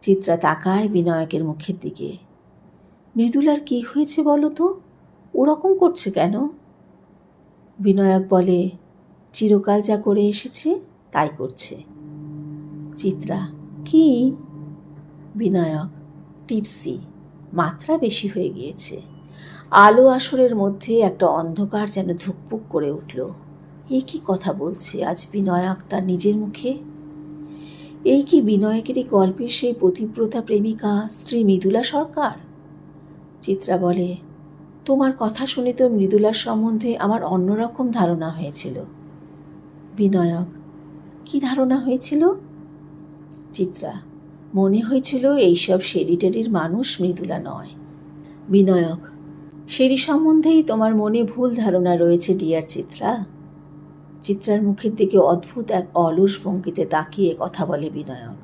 চিত্রা তাকায় বিনায়কের মুখের দিকে। মৃদুলার কি হয়েছে বলো তো? ওরকম করছে কেন? বিনায়ক বলে, চিরকাল যা করে এসেছে, তাই করছে। চিত্রা, কি? বিনায়ক, টিপসি, মাত্রা বেশি হয়ে গিয়েছে। আলো আসরের মধ্যে একটা অন্ধকার যেন ধুকপুক করে উঠল। এ কি কথা বলছে? আজ বিনায়ক তার নিজের মুখে এই কি বিনায়কেরই গল্পের সেই পতিব্রতা প্রেমিকা স্ত্রী মৃদুলা সরকার? চিত্রা বলে, তোমার কথা শুনে তো মৃদুলার সম্বন্ধে আমার অন্যরকম ধারণা হয়েছিল। বিনয়ক, কি ধারণা হয়েছিল? চিত্রা, মনে হয়েছিল এইসব সেরিটারির মানুষ মৃদুলা নয়। বিনয়ক সেরি সম্বন্ধেই তোমার মনে ভুল ধারণা রয়েছে, ডিয়ার চিত্রা। চিত্রার মুখের দিকে অদ্ভুত এক অলস ভঙ্গিতে তাকিয়ে কথা বলে বিনায়ক।